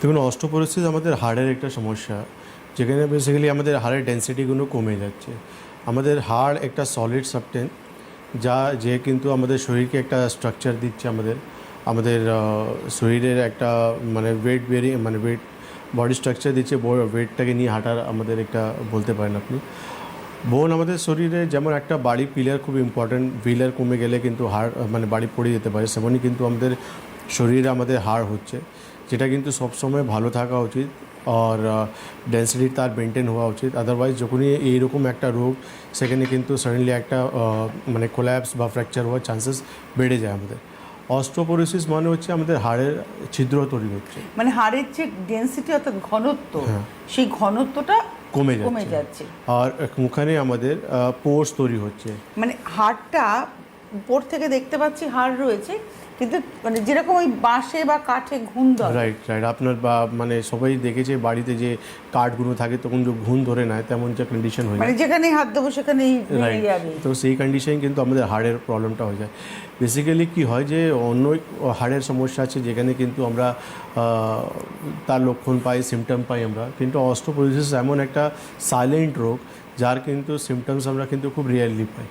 দেখুন অস্টোপোরোসিস আমাদের হাড়ের একটা সমস্যা, যেখানে বেসিক্যালি আমাদের হাড়ের ডেন্সিটিগুলো কমে যাচ্ছে। আমাদের হাড় একটা সলিড সাবটেন যা যে কিন্তু আমাদের শরীরকে একটা স্ট্রাকচার দিচ্ছে আমাদের। আমাদের শরীরের একটা মানে ওয়েট বেরিং মানে ওয়েট বডি স্ট্রাকচার দিচ্ছে ওয়েটটাকে নিয়ে হাঁটার আমাদের একটা বলতে পারেন আপনি। বোন আমাদের শরীরে যেমন একটা বাড়ি পিলার খুব ইম্পর্ট্যান্ট পিলার কমে গেলে কিন্তু হাড় মানে বাড়ি পড়ে যেতে পারে সেমনই কিন্তু আমাদের শরীরে আমাদের হাড় হচ্ছে যেটা কিন্তু সবসময় ভালো থাকা উচিত আর ডেন্সিটি তার মেনটেন হওয়া উচিত। আদারওয়াইজ যখনই এইরকম একটা রোগ সেখানে কিন্তু সাডেনলি একটা মানে কোল্যাপস বা ফ্র্যাকচার হওয়ার চান্সেস বেড়ে যায় আমাদের। অস্ট্রোপোরোসিস মানে হচ্ছে আমাদের হাড়ের ছিদ্র তৈরি হচ্ছে। মানে হাড়ের যে ডেন্সিটি অর্থাৎ ঘনত্ব হ্যাঁ। সেই ঘনত্বটা কমে যাচ্ছে। আর ওখানে আমাদের পোর্স তৈরি হচ্ছে। মানে হাড়টা উপর থেকে দেখতে পাচ্ছি হাড় রয়েছে কিন্তু মানে যেরকম ওই বাঁশে বা কাঠে ঘুম ধরে রাইট রাইট আপনার বা মানে সবাই দেখেছে বাড়িতে যে কাঠগুলো থাকে তখন যে ঘুম ধরে নেয় তেমন যে কন্ডিশন হয়ে মানে যায়। যেখানেই হাত দেবো সেখানেই তো সেই কন্ডিশন কিন্তু আমাদের হাড়ের প্রবলেমটা হয়ে যায়। বেসিক্যালি কি হয় যে অন্য হাড়ের সমস্যা আছে যেখানে কিন্তু আমরা তার লক্ষণ পাই সিমটম পাই আমরা। কিন্তু অস্ট্রোপোরোসিস এমন একটা সাইলেন্ট রোগ যার কিন্তু সিমটমস আমরা কিন্তু খুব রিয়েলি পাই।